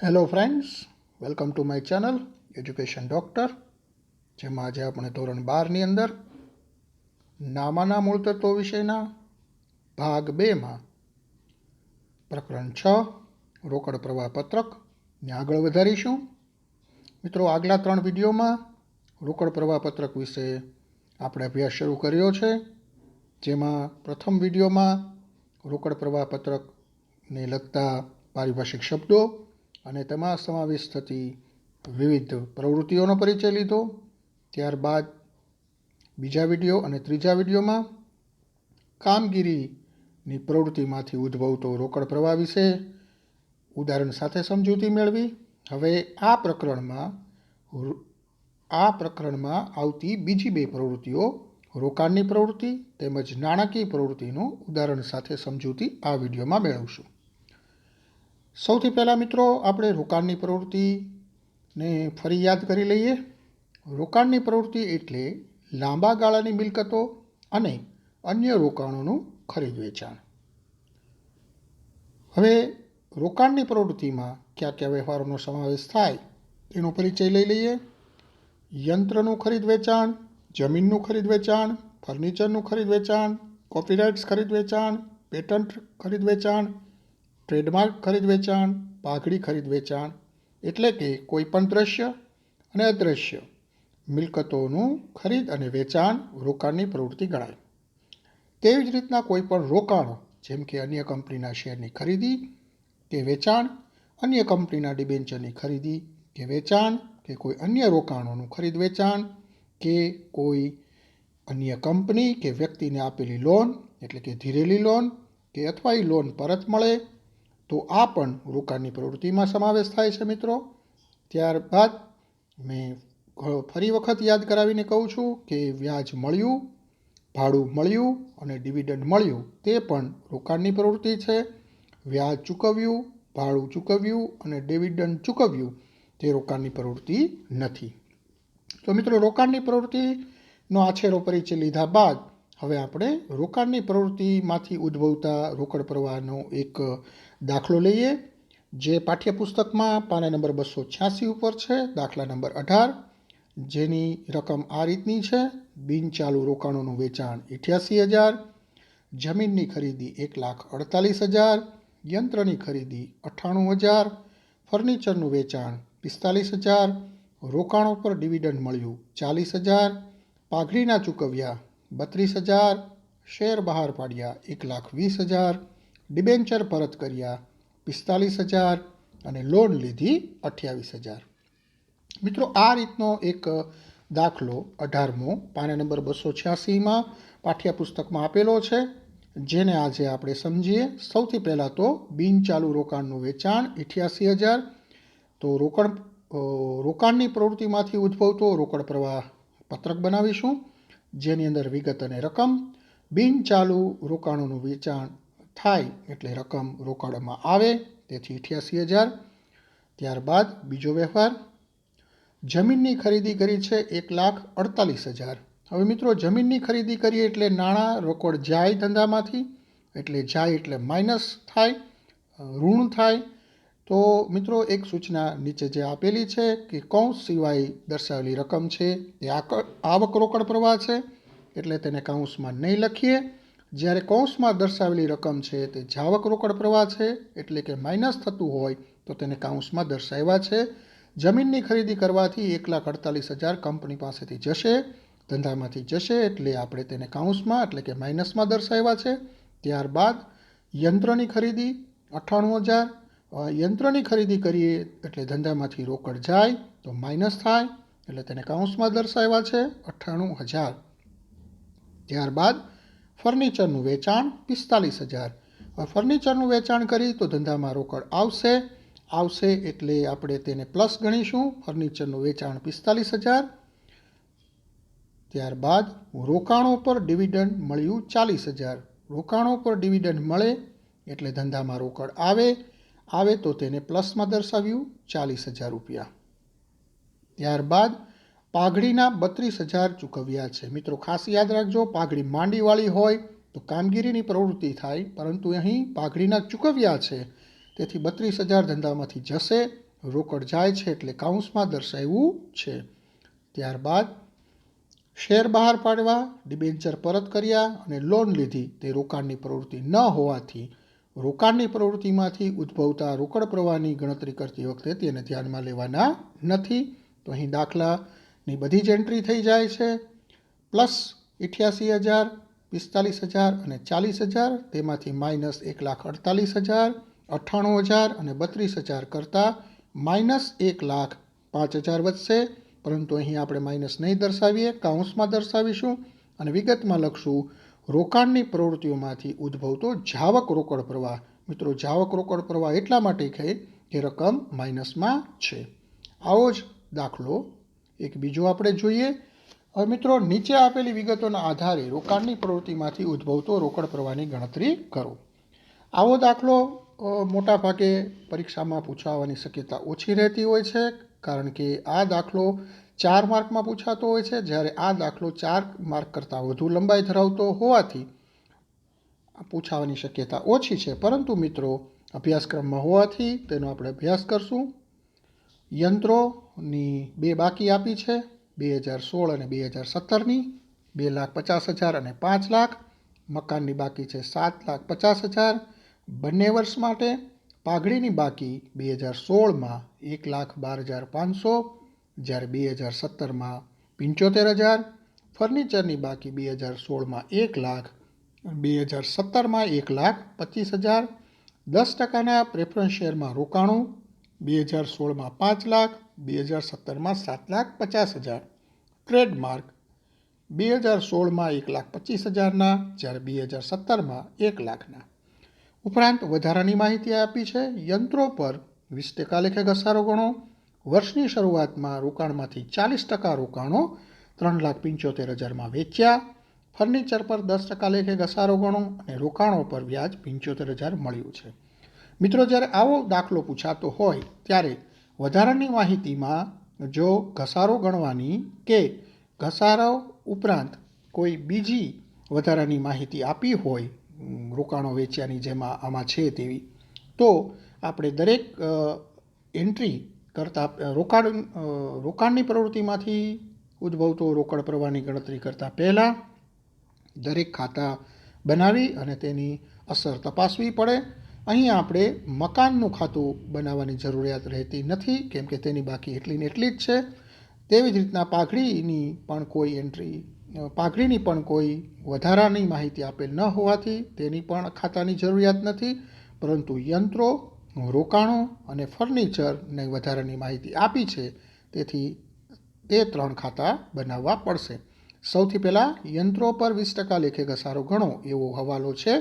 Hello friends welcome to my channel education doctor જેમાં આજે આપણે ધોરણ બારની અંદર નામાના મૂળ તત્વો વિષયના ભાગ બેમાં પ્રકરણ છ, રોકડ પ્રવાહ પત્રકને આગળ વધારીશું. મિત્રો, આગલા ત્રણ વિડીયોમાં રોકડ પ્રવાહ પત્રક વિશે આપણે અભ્યાસ શરૂ કર્યો છે. જેમાં પ્રથમ વિડીયોમાં રોકડ પ્રવાહ પત્રકને લગતા પારિભાષિક શબ્દો અને તેમાં સમાવેશ થતી વિવિધ પ્રવૃત્તિઓનો પરિચય લીધો. ત્યારબાદ બીજા વીડિયો અને ત્રીજા વિડીયોમાં કામગીરીની પ્રવૃત્તિમાંથી ઉદ્ભવતો રોકડ પ્રવાહ વિશે ઉદાહરણ સાથે સમજૂતી મેળવી. હવે આ પ્રકરણમાં આ પ્રકરણમાં આવતી બીજી બે પ્રવૃત્તિઓ, રોકાણની પ્રવૃત્તિ તેમજ નાણાકીય પ્રવૃત્તિનું ઉદાહરણ સાથે સમજૂતી આ વિડીયોમાં મેળવશું. સૌથી પહેલાં મિત્રો, આપણે રોકાણની પ્રવૃત્તિને ફરી યાદ કરી લઈએ. રોકાણની પ્રવૃત્તિ એટલે લાંબા ગાળાની મિલકતો અને અન્ય રોકાણોનું ખરીદ વેચાણ. હવે રોકાણની પ્રવૃત્તિમાં કયા કયા વ્યવહારોનો સમાવેશ થાય એનો પરિચય લઈ લઈએ. યંત્રનું ખરીદ વેચાણ, જમીનનું ખરીદ વેચાણ, ફર્નિચરનું ખરીદ વેચાણ, કોપીરાઇટ્સ ખરીદ વેચાણ, પેટન્ટ ખરીદ વેચાણ ટ્રેડમાર્ક ખરીદ વેચાણ, પાઘડી ખરીદ વેચાણ એટલે કે કોઈપણ દ્રશ્ય અને અદૃશ્ય મિલકતોનું ખરીદ અને વેચાણ રોકાણની પ્રવૃત્તિ ગણાય. તેવી જ રીતના કોઈપણ રોકાણો, જેમ કે અન્ય કંપનીના શેરની ખરીદી કે વેચાણ, અન્ય કંપનીના ડિબેન્ચરની ખરીદી કે વેચાણ, કે કોઈ અન્ય રોકાણોનું ખરીદ વેચાણ, કે કોઈ અન્ય કંપની કે વ્યક્તિને આપેલી લોન એટલે કે ધીરેલી લોન કે અથવા એ લોન પરત મળે તો આ પણ રોકાણની પ્રવૃત્તિમાં સમાવેશ થાય છે મિત્રો. ત્યારબાદ મેં ફરી વખત યાદ કરાવીને કહું છું કે વ્યાજ મળ્યું, ભાડું મળ્યું અને ડિવિડન્ડ મળ્યું તે પણ રોકાણની પ્રવૃત્તિ છે. વ્યાજ ચૂકવ્યું, ભાડું ચૂકવ્યું અને ડિવિડન્ડ ચૂકવ્યું તે રોકાણની પ્રવૃત્તિ નથી. તો મિત્રો, રોકાણની પ્રવૃત્તિનો આછેરો પરિચય લીધા બાદ હવે આપણે રોકાણની પ્રવૃત્તિમાંથી ઉદ્ભવતા રોકડ પ્રવાહનો એક દાખલો લઈએ. જે પાઠ્યપુસ્તકમાં પાના નંબર બસો છ્યાસી ઉપર છે, દાખલા નંબર અઢાર. જેની રકમ આ રીતની છે. બિનચાલુ રોકાણોનું વેચાણ અઠ્યાસી હજાર. જમીનની ખરીદી એક લાખ અડતાલીસ હજાર. યંત્રની ખરીદી અઠ્ઠાણું હજાર. ફર્નિચરનું વેચાણ પિસ્તાલીસ હજાર. રોકાણો પર ડિવિડન્ડ મળ્યું ચાલીસ હજાર. પાઘડીના ચૂકવ્યા બત્રીસ હજાર. શેર બહાર પાડ્યા એક લાખ વીસ હજાર. ડિબેન્ચર પરત કર્યા, પિસ્તાલીસ હજાર અને લોન લીધી અઠ્યાવીસ હજાર. મિત્રો, આ રીતનો એક દાખલો અઢારમો, પાના નંબર બસો છ્યાસીમાં પાઠ્યપુસ્તકમાં આપેલો છે. જેને આજે આપણે સમજીએ. સૌથી પહેલાં તો બિનચાલુ રોકાણનું વેચાણ અઠ્યાસી હજાર. તો રોકડ રોકાણની પ્રવૃત્તિમાંથી ઉદ્ભવતો રોકડ પ્રવાહ પત્રક બનાવીશું, જેની અંદર વિગત અને રકમ બિનચાલુ રોકાણોનું વેચાણ થાય એટલે રકમ રોકડમાં આવે, તેથી અઠ્યાસી હજાર. ત્યારબાદ બીજો વ્યવહાર, જમીનની ખરીદી કરી છે એક લાખ અડતાલીસ હજાર. હવે મિત્રો, જમીનની ખરીદી કરીએ એટલે નાણાં રોકડ જાય ધંધામાંથી, એટલે જાય એટલે માઇનસ થાય ઋણ થાય. તો મિત્રો, એક સૂચના નીચે જે આપેલી છે કે કૌંસ સિવાય દર્શાવેલી રકમ છે એ આવક રોકડ પ્રવાહ છે, એટલે તેને કૌંસમાં નહીં લખીએ. જ્યારે કૌંસમાં દર્શાવેલી રકમ છે તે જાવક રોકડ પ્રવાહ છે, એટલે કે માઇનસ થતું હોય, તો તેને કૌંસમાં દર્શાવ્યા છે. જમીનની ખરીદી કરવાથી એક લાખ અડતાલીસ હજાર કંપની પાસેથી જશે, ધંધામાંથી જશે, એટલે આપણે તેને કૌંસમાં એટલે કે માઇનસમાં દર્શાવ્યા છે. ત્યારબાદ યંત્રની ખરીદી, અઠ્ઠાણું હજાર. યંત્રની ખરીદી કરીએ, એટલે ધંધામાંથી રોકડ જાય, તો માઇનસ થાય, એટલે તેને કૌંસમાં દર્શાવ્યા છે, અઠ્ઠાણું હજાર. ત્યારબાદ ફર્નિચરનું વેચાણ પિસ્તાલીસ હજાર. હવે ફર્નિચરનું વેચાણ કરી તો ધંધામાં રોકડ આવશે. આવશે એટલે આપણે તેને પ્લસ ગણીશું. ફર્નિચરનું વેચાણ પિસ્તાલીસ હજાર. ત્યારબાદ રોકાણો પર ડિવિડન્ડ મળ્યું ચાલીસ હજાર. રોકાણો પર ડિવિડન્ડ મળે એટલે ધંધામાં રોકડ આવે. આવે તો તેને પ્લસમાં દર્શાવ્યું ચાલીસ હજાર રૂપિયા. ત્યારબાદ પાઘડીના બત્રીસ હજાર ચૂકવ્યા છે. મિત્રો, ખાસ યાદ રાખજો, પાઘડી માંડીવાળી હોય તો કામગીરીની પ્રવૃત્તિ થાય, પરંતુ અહીં પાઘડીના ચૂકવ્યા છે. તેથી બત્રીસ હજાર ધંધામાંથી જશે, રોકડ જાય છે એટલે કાઉન્સમાં દર્શાવ્યું છે. ત્યારબાદ શેર બહાર પાડવા, ડિબેન્ચર પરત કર્યા અને લોન લીધી. તે રોકાણની પ્રવૃત્તિ ન હોવાથી રોકાણની પ્રવૃત્તિમાંથી ઉદ્ભવતા રોકડ પ્રવાહની ગણતરી કરતી વખતે તેને ધ્યાનમાં લેવાના નથી. તો અહીં દાખલાની બધી જ એન્ટ્રી થઈ જાય છે. પ્લસ અઠ્યાસી હજાર, પિસ્તાલીસ હજાર અને ચાલીસ હજાર, તેમાંથી માઇનસ એક લાખ અડતાલીસ હજાર, અઠ્ઠાણું હજાર અને બત્રીસ હજાર કરતાં માઇનસ એક લાખ પાંચ હજાર વધશે. પરંતુ અહીં આપણે માઇનસ નહીં દર્શાવીએ કાઉન્સમાં દર્શાવીશું અને વિગતમાં લખશું. રોકાણની પ્રવૃત્તિઓમાંથી ઉદ્ભવતો જાવક રોકડ પ્રવાહ. મિત્રો, જાવક રોકડ પ્રવાહ એટલા માટે કહે કે રકમ માઇનસમાં છે. આવો જ દાખલો એક બીજો આપણે જોઈએ. હવે મિત્રો, નીચે આપેલી વિગતોના આધારે રોકાણની પ્રવૃત્તિમાંથી ઉદ્ભવતો રોકડ પ્રવાહની ગણતરી કરો. આવો દાખલો મોટાભાગે પરીક્ષામાં પૂછાવાની શક્યતા ઓછી રહેતી હોય છે, કારણ કે આ દાખલો ચાર માર્કમાં પૂછાતો હોય છે. જ્યારે આ દાખલો ચાર માર્ક કરતાં વધુ લંબાઈ ધરાવતો હોવાથી પૂછાવાની શક્યતા ઓછી છે. પરંતુ મિત્રો, અભ્યાસક્રમમાં હોવાથી તેનો આપણે અભ્યાસ કરશું. યંત્રોની બે બાકી આપી છે, બે હજાર સોળ અને બે હજાર સત્તરની, બે લાખ પચાસ હજાર અને પાંચ લાખ. મકાનની બાકી છે સાત લાખ પચાસ હજાર. બંને વર્ષ માટે પાઘડીની બાકી બે હજાર સોળમાં એક લાખ બાર હજાર પાંચસો. જ્યારે બે હજાર સત્તરમાં પંચોતેર હજાર. ફર્નિચરની બાકી બે હજાર સોળમાં એક લાખ. બે હજાર સત્તરમાં એક લાખ પચીસ હજાર. દસ ટકાના પ્રેફરન્સ શેરમાં રોકાણું. બે હજાર સોળમાં પાંચ લાખ, બે હજાર સત્તરમાં સાત લાખ પચાસ હજાર. ટ્રેડમાર્ક બે હજાર સોળમાં એક લાખ પચીસ હજારના, જ્યારે બે હજાર સત્તરમાં એક લાખના. ઉપરાંત વધારાની માહિતી આપી છે, યંત્રો પર વીસ ટકા લેખે ઘસારો ગણો, વર્ષની શરૂઆતમાં રોકાણમાંથી ચાલીસ ટકા રોકાણો, ત્રણ લાખ પંચોતેર હજારમાં વેચ્યા, ફર્નિચર પર દસ ટકા લેખે ઘસારો ગણો અને રોકાણો પર વ્યાજ પંચોતેર હજાર મળ્યું છે. મિત્રો, જ્યારે આવો દાખલો પૂછાતો હોય, ત્યારે વધારાની માહિતીમાં જો ઘસારો ગણવાની કે ઘસારો ઉપરાંત કોઈ બીજી વધારાની માહિતી આપી હોય રોકાણો વેચ્યાની જેમાં આમાં છે તેવી, તો આપણે દરેક એન્ટ્રી કરતાં રોકાણ રોકાણની પ્રવૃત્તિમાંથી ઉદ્ભવતો રોકડ પ્રવાહની ગણતરી કરતાં પહેલાં દરેક ખાતા બનાવી અને તેની અસર તપાસવી પડે. અહીં આપણે મકાનનું ખાતું બનાવવાની જરૂરિયાત રહેતી નથી, કેમ કે તેની બાકી એટલી ને એટલી જ છે. તેવી જ રીતના પાઘડીની પણ કોઈ એન્ટ્રી પાઘડીની પણ કોઈ વધારાની માહિતી આપેલ ન હોવાથી તેની પણ ખાતાની જરૂરિયાત નથી, પરંતુ યંત્રો, રોકાણો અને ફર્નિચરને વધારાની માહિતી આપી છે. તેથી તે ત્રણ ખાતા બનાવવા પડશે. સૌથી પહેલાં યંત્રો પર વીસ ટકા લેખે ઘસારો ગણો એવો હવાલો છે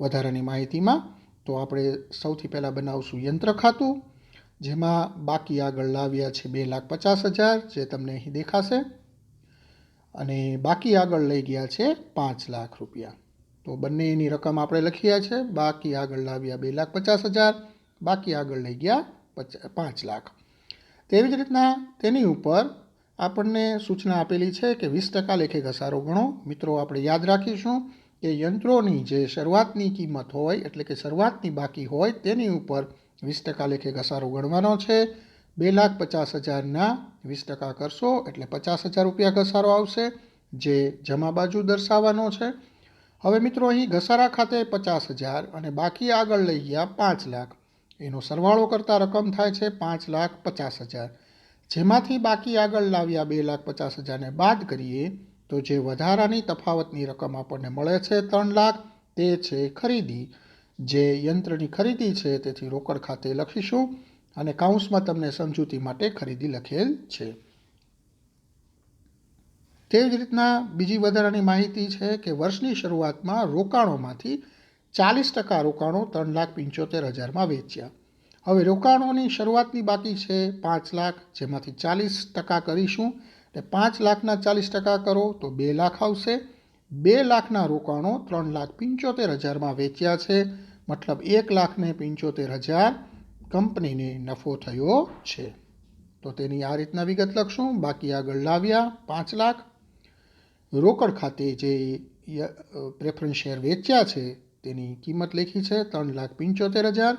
વધારાની માહિતીમાં. તો આપણે સૌથી પહેલાં બનાવશું યંત્ર ખાતું, જેમાં બાકી આગળ લાવ્યા છે બે લાખ પચાસ હજાર, જે તમને અહીં દેખાશે. અને બાકી આગળ લઈ ગયા છે પાંચ લાખ રૂપિયા. તો બંનેની રકમ આપણે લખીએ છે. બાકી આગળ લાવ્યા બે લાખ પચાસ હજાર, બાકી આગળ લઈ ગયા પચા, પાંચ લાખ. તેવી જ રીતના તેની ઉપર આપણને સૂચના આપેલી છે કે વીસ ટકા લેખે ઘસારો ગણો. મિત્રો, આપણે યાદ રાખીશું કે યંત્રોની જે શરૂઆતની કિંમત હોય, એટલે કે શરૂઆતની બાકી હોય, તેની ઉપર વીસ ટકા લેખે ઘસારો ગણવાનો છે. બે લાખ પચાસ હજારના વીસ ટકા કરશો, એટલે પચાસ હજાર રૂપિયા ઘસારો આવશે, જે જમા બાજુ દર્શાવવાનો છે. હવે મિત્રો, અહીં ઘસારા ખાતે પચાસ હજાર અને બાકી આગળ લઈ ગયા પાંચ લાખ. એનો સરવાળો કરતા રકમ થાય છે પાંચ લાખ પચાસ હજાર. જેમાંથી બાકી આગળ લાવ્યા બે લાખ પચાસ હજારને બાદ કરીએ તો જે વધારાની તફાવતની રકમ આપણને મળે છે ત્રણ લાખ, તે છે ખરીદી. જે યંત્રની ખરીદી છે તેથી રોકડ ખાતે લખીશું અને કાઉન્સમાં તમને સમજૂતી માટે ખરીદી લખેલ છે. તેવી જ રીતના બીજી વધારાની માહિતી છે કે વર્ષની શરૂઆતમાં રોકાણોમાંથી ચાલીસ ટકા રોકાણો ત્રણ લાખ પંચોતેર હજારમાં વેચ્યા. હવે રોકાણોની શરૂઆતની બાકી છે પાંચ લાખ, જેમાંથી ચાલીસ ટકા કરીશું. એટલે પાંચ લાખના ચાલીસ ટકા કરો તો બે લાખ આવશે. બે લાખના રોકાણો ત્રણ લાખ પંચોતેર હજારમાં વેચ્યા છે. મતલબ એક લાખને પંચોતેર હજાર કંપનીને નફો થયો છે. તો તેની આ રીતના વિગત લખશું. બાકી આગળ લાવ્યા પાંચ લાખ. રોકડ ખાતે જે પ્રેફરન્સ શેર વેચ્યા છે તેની કિંમત લખી છે ત્રણ લાખ પંચોતેર હજાર.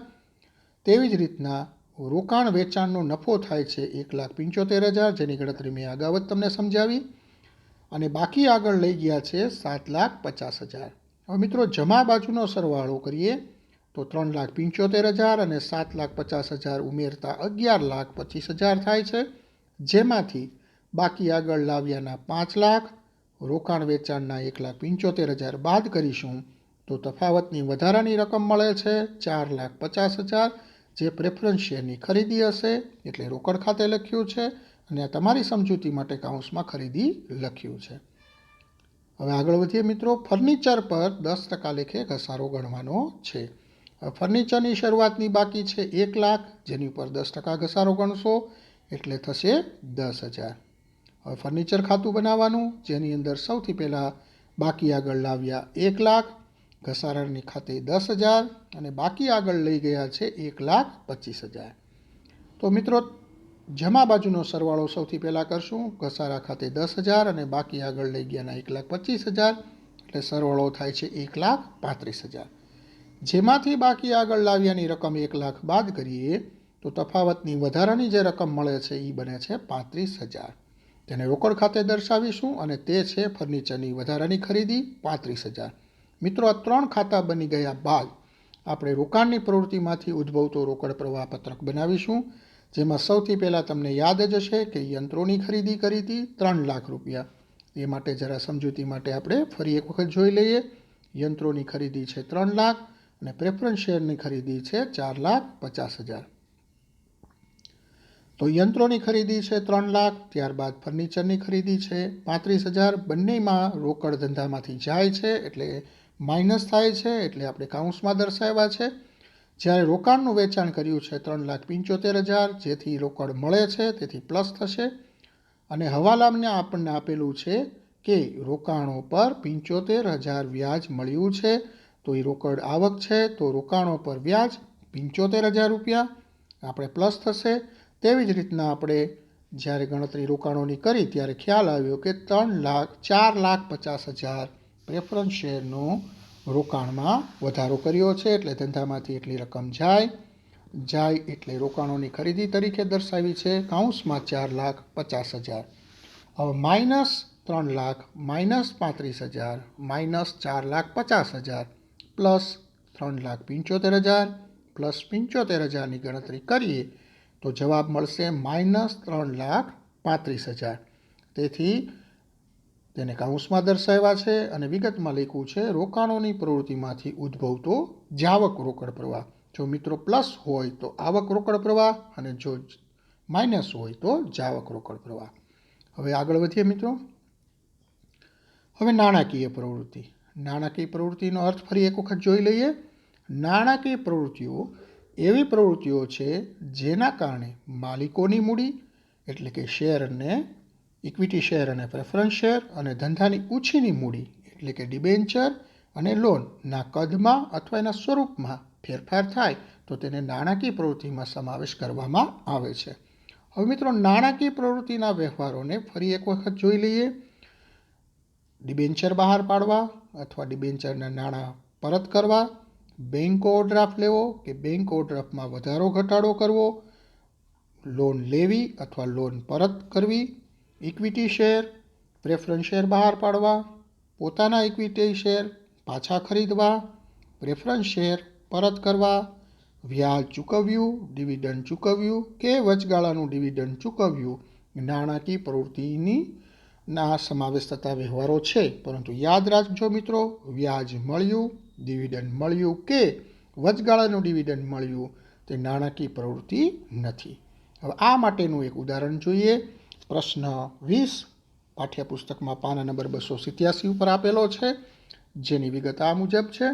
તેવી જ રીતના રોકાણ વેચાણનો નફો થાય છે એક લાખ પંચોતેર હજાર, જેની ગણતરી મેં અગાઉ જ તમને સમજાવી. અને બાકી આગળ લઈ ગયા છે સાત લાખ પચાસ હજાર. હવે મિત્રો, જમા બાજુનો સરવાળો કરીએ તો ત્રણ લાખ પંચોતેર હજાર અને સાત લાખ પચાસ હજાર ઉમેરતા અગિયાર લાખ પચીસ હજાર થાય છે. જેમાંથી બાકી આગળ લાવ્યાના પાંચ લાખ, રોકાણ વેચાણના એક લાખ પંચોતેર હજાર બાદ કરીશું તો તફાવતની વધારાની રકમ મળે છે ચાર લાખ પચાસ હજાર જે પ્રેફરન્સ શેરની ખરીદી હશે, એટલે રોકડ ખાતે લખ્યું છે અને આ તમારી સમજૂતી માટે કાઉન્સમાં ખરીદી લખ્યું છે. હવે આગળ વધીએ મિત્રો, ફર્નિચર પર દસ ટકા લેખે ઘસારો ગણવાનો છે. ફર્નિચરની શરૂઆતની બાકી છે એક લાખ, જેની ઉપર દસ ટકા ઘસારો ગણશો, એટલે થશે દસ હજાર. હવે ફર્નિચર ખાતું બનાવવાનું, જેની અંદર સૌથી પહેલાં બાકી આગળ લાવ્યા એક લાખ ઘસારાની ખાતે દસ હજાર અને બાકી આગળ લઈ ગયા છે એક લાખ પચીસ હજાર. તો મિત્રો, જમા બાજુનો સરવાળો સૌથી પહેલાં કરશું. ઘસારા ખાતે દસ હજાર અને બાકી આગળ લઈ ગયાના એક લાખ પચીસ હજાર. એટલે સરવાળો થાય છે એક લાખ પાંત્રીસ હજાર. જેમાંથી બાકી આગળ લાવ્યાની રકમ એક લાખ બાદ કરીએ, તો તફાવતની વધારાની જે રકમ મળે છે એ બને છે પાંત્રીસ હજાર. તેને રોકડ ખાતે દર્શાવીશું અને તે છે ફર્નિચરની વધારાની ખરીદી પાંત્રીસ હજાર. મિત્રો, આ ત્રણ ખાતા બની ગયા બાદ આપણે રોકાણની પ્રવૃત્તિમાંથી ઉદ્ભવતો રોકડ પ્રવાહ પત્રક બનાવીશું, જેમાં સૌથી પહેલાં તમને યાદ જ હશે કે યંત્રોની ખરીદી કરી હતી ત્રણ લાખ રૂપિયા. એ માટે જરા સમજૂતી માટે આપણે ફરી એક વખત જોઈ લઈએ. યંત્રોની ખરીદી છે ત્રણ લાખ અને પ્રેફરન્સ શેરની ખરીદી છે ચાર લાખ પચાસ હજાર. તો યંત્રોની ખરીદી છે ત્રણ લાખ, ત્યારબાદ ફર્નિચરની ખરીદી છે પાંત્રીસ હજાર. બંનેમાં રોકડ ધંધામાંથી જાય છે એટલે માઇનસ થાય છે એટલે આપણે કાઉન્સમાં દર્શાવ્યા છે. જ્યારે રોકાણનું વેચાણ કર્યું છે ત્રણ લાખ પંચોતેર હજાર, જેથી રોકડ મળે છે, તેથી પ્લસ થશે. અને હવાલામને આપણને આપેલું છે કે રોકાણો પર પંચોતેર હજાર વ્યાજ મળ્યું છે. તો એ રોકડ આવક છે, તો રોકાણો પર વ્યાજ પંચોતેર હજાર રૂપિયા. આપણે પ્લસ થશે. તેવી જ રીતના આપણે જ્યારે ગણતરી રોકાણોની કરી, ત્યારે ખ્યાલ આવ્યો કે ત્રણ લાખ, ચાર લાખ પચાસ હજાર પ્રેફરન્સ શેરનું રોકાણમાં વધારો કર્યો છે, એટલે ધંધામાંથી એટલી રકમ જાય. જાય એટલે રોકાણોની ખરીદી તરીકે દર્શાવી છે કાઉન્સમાં ચાર લાખ પચાસ હજાર. હવે માઇનસ ત્રણ લાખ, માઇનસ પાંત્રીસ હજાર, માઇનસ ચાર લાખ પચાસ હજાર, પ્લસ ત્રણ લાખ પંચોતેર હજાર, પ્લસ પંચોતેર હજારની ગણતરી કરીએ, તો જવાબ મળશે માઇનસ ત્રણ લાખ પાંત્રીસ હજાર. તેથી તેને કાઉન્સમાં દર્શાવ્યા છે અને વિગતમાં લખ્યું છે, રોકાણોની પ્રવૃત્તિમાંથી ઉદ્ભવતો જાવક રોકડ પ્રવાહ. જો મિત્રો પ્લસ હોય તો આવક રોકડ પ્રવાહ અને જો માઇનસ હોય તો જાવક રોકડ પ્રવાહ. હવે આગળ વધીએ મિત્રો. હવે નાણાકીય પ્રવૃત્તિ. નાણાકીય પ્રવૃત્તિનો અર્થ ફરી એક વખત જોઈ લઈએ. નાણાકીય પ્રવૃત્તિઓ એવી પ્રવૃત્તિઓ છે જેના કારણે માલિકોની મૂડી, એટલે કે શેર અને ઇક્વિટી શેર અને પ્રેફરન્સ શેર અને ધંધાની ઉછીની મૂડી, એટલે કે ડિબેન્ચર અને લોનના કદમાં અથવા એના સ્વરૂપમાં ફેરફાર થાય, તો તેને નાણાકીય પ્રવૃત્તિમાં સમાવેશ કરવામાં આવે છે. હવે મિત્રો, નાણાકીય પ્રવૃત્તિના વ્યવહારોને ફરી એક વખત જોઈ લઈએ. ડિબેન્ચર બહાર પાડવા અથવા ડિબેન્ચરના નાણાં પરત કરવા બેંક ઓવરડ્રાફ્ટ લેવો કે બેંક ઓવરડ્રાફ્ટમાં વધારો ઘટાડો કરવો લોન લેવી અથવા લોન પરત કરવી ઇક્વિટી શેર પ્રેફરન્સ શેર બહાર પાડવા, પોતાના ઇક્વિટી શેર પાછા ખરીદવા પ્રેફરન્સ શેર પરત કરવા, વ્યાજ ચૂકવ્યું ડિવિડન્ડ ચૂકવ્યું કે વચગાળાનું ડિવિડન્ડ ચૂકવ્યું, નાણાકીય પ્રવૃત્તિની ના સમાવેશ થતા વ્યવહારો છે. પરંતુ યાદ રાખજો મિત્રો, વ્યાજ મળ્યું ડિવિડન્ડ મળ્યું કે વચગાળાનું ડિવિડન્ડ મળ્યું તે નાણાકીય પ્રવૃત્તિ નથી. હવે આ માટેનું એક ઉદાહરણ જોઈએ. પ્રશ્ન વીસ, પાઠ્યપુસ્તકમાં પાના નંબર બસો સિત્યાસી ઉપર આપેલો છે, જેની વિગત આ મુજબ છે.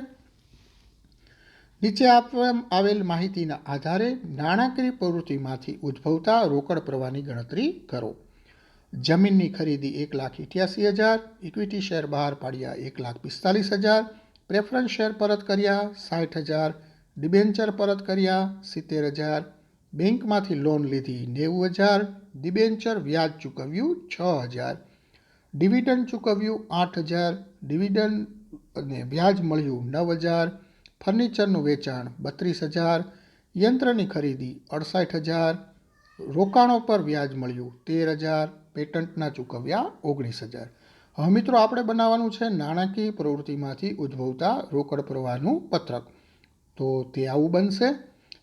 નીચે આપવામાં આવેલ માહિતીના આધારે નાણાકીય પ્રવૃત્તિમાંથી ઉદ્ભવતા રોકડ પ્રવાહની ગણતરી કરો. જમીનની ખરીદી એક લાખ ઇઠ્યાસી હજાર ઇક્વિટી શેર બહાર પાડ્યા એક લાખ પિસ્તાલીસ હજાર પ્રેફરન્સ શેર પરત કર્યા સાઠ હજાર ડિબેન્ચર પરત કર્યા સિત્તેર હજાર બેંકમાંથી લોન લીધી નેવું હજાર ડિબેન્ચર વ્યાજ ચૂકવ્યું છ હજાર, ડિવિડન્ડ ચૂકવ્યું આઠ હજાર, ડિવિડન્ડ અને વ્યાજ મળ્યું નવ હજાર, ફર્નિચરનું વેચાણ બત્રીસ હજાર, યંત્રની ખરીદી અડસાઠ હજાર, રોકાણો પર વ્યાજ મળ્યું તેર હજાર, પેટન્ટના ચૂકવ્યા ઓગણીસ હજાર. હવે મિત્રો આપણે બનાવવાનું છે નાણાકીય પ્રવૃત્તિમાંથી ઉદ્ભવતા રોકડ પ્રવાહનું પત્રક. તો તે આવું બનશે.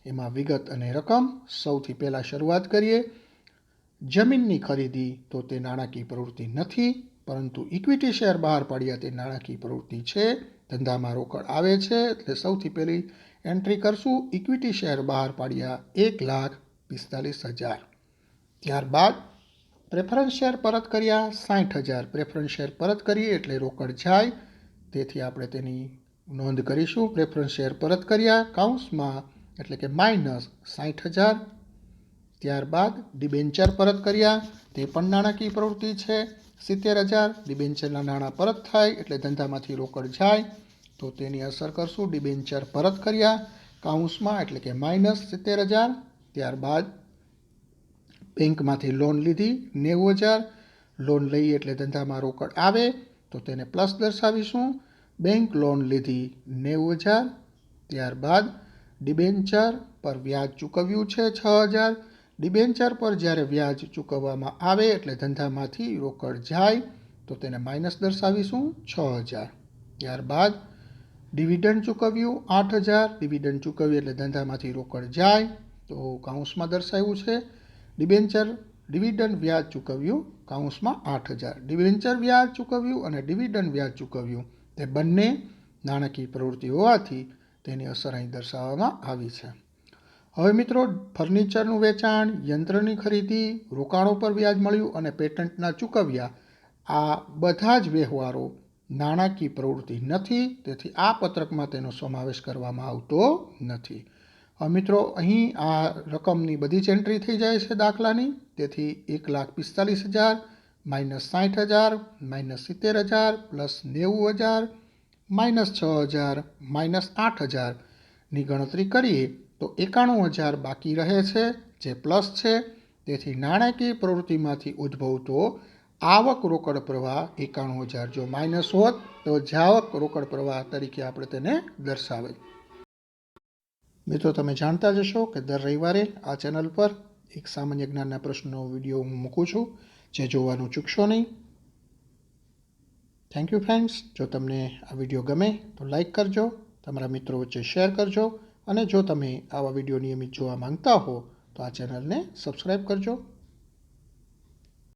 એમાં વિગત અને રકમ. સૌથી પહેલાં શરૂઆત કરીએ. જમીનની ખરીદી તો તે નાણાકીય પ્રવૃત્તિ નથી, પરંતુ ઇક્વિટી શેર બહાર પાડ્યા તે નાણાકીય પ્રવૃત્તિ છે. ધંધામાં રોકડ આવે છે, એટલે સૌથી પહેલી એન્ટ્રી કરશું. ઇક્વિટી શેર બહાર પાડ્યા એક લાખ પિસ્તાલીસ હજાર. ત્યારબાદ પ્રેફરન્સ શેર પરત કર્યા સાઠ હજાર. પ્રેફરન્સ શેર પરત કરીએ એટલે રોકડ જાય. તેથી આપણે તેની નોંધ કરીશું. પ્રેફરન્સ શેર પરત કર્યા કાઉન્સમાં એટલે કે માઇનસ સાઠ હજાર. ત્યારબાદ ડિબેન્ચર પરત કર્યા. તે પણ નાણાકીય પ્રવૃત્તિ છે. સિત્તેર હજાર ડિબેન્ચરના નાણાં પરત થાય એટલે ધંધામાંથી રોકડ જાય. તો તેની અસર કરશું ડિબેન્ચર પરત કર્યા. કાઉન્સમાં એટલે કે માઇનસ સિત્તેર હજાર. ત્યારબાદ બેંકમાંથી લોન લીધી નેવું હજાર. લોન લઈએ એટલે ધંધામાં રોકડ આવે તો તેને પ્લસ દર્શાવીશું. બેંક લોન લીધી નેવું હજાર. ત્યારબાદ ડિબેન્ચર પર વ્યાજ ચૂકવ્યું છે છ હજાર. ડિબેન્ચર પર જ્યારે વ્યાજ ચૂકવવામાં આવે એટલે ધંધામાંથી રોકડ જાય, તો તેને માઇનસ દર્શાવીશું છ હજાર. ત્યારબાદ ડિવિડન્ડ ચૂકવ્યું આઠ હજાર, ડિવિડન્ડ ચૂકવ્યું એટલે ધંધામાંથી રોકડ જાય, તો કાઉન્સમાં દર્શાવ્યું છે ડિબેન્ચર, ડિવિડન્ડ વ્યાજ ચૂકવ્યું કાઉન્સમાં આઠ હજાર. ડિબેન્ચર વ્યાજ ચૂકવ્યું અને ડિવિડન્ડ વ્યાજ ચૂકવ્યું, તે બંને નાણાકીય પ્રવૃત્તિ હોવાથી તેની અસર અહીં દર્શાવવામાં આવી છે. હવે મિત્રો, ફર્નિચરનું વેચાણ, યંત્રની ખરીદી, રોકાણો પર વ્યાજ મળ્યું અને પેટન્ટના ચૂકવ્યા, આ બધા જ વ્યવહારો નાણાકીય પ્રવૃત્તિ નથી, તેથી આ પત્રકમાં તેનો સમાવેશ કરવામાં આવતો નથી. હવે મિત્રો, અહીં આ રકમની બધી જ એન્ટ્રી થઈ જાય છે દાખલાની. તેથી એક લાખ પિસ્તાલીસ હજાર, માઇનસ સાઠ હજાર, માઇનસ સિત્તેર હજાર, પ્લસ નેવું હજાર, માઇનસ છ હજાર, માઇનસ આઠ હજારની ગણતરી કરીએ તો એકાણું હજાર બાકી રહે છે, જે પ્લસ છે. તેથી નાણાકીય પ્રવૃત્તિમાંથી ઉદ્ભવતો આવક રોકડ પ્રવાહ એકાણું હજાર જો માઇનસ હોત, તો જાવક રોકડ પ્રવાહ તરીકે આપણે તેને દર્શાવે. મિત્રો, તમે જાણતા જ હશો કે દર રવિવારે આ ચેનલ પર એક સામાન્ય જ્ઞાનના પ્રશ્નનો વીડિયો હું મૂકું છું. જે જોવાનું ચૂકશો નહીં. થેન્ક યુ ફ્રેન્ડ્સ જો તમને આ વીડિયો ગમે, તો લાઈક કરજો. તમારા મિત્રો વચ્ચે શેર કરજો. અને જો તમે આવા વીડિયો નિયમિત જોવા માંગતા હો તો આ ચેનલને સબસ્ક્રાઈબ કરજો.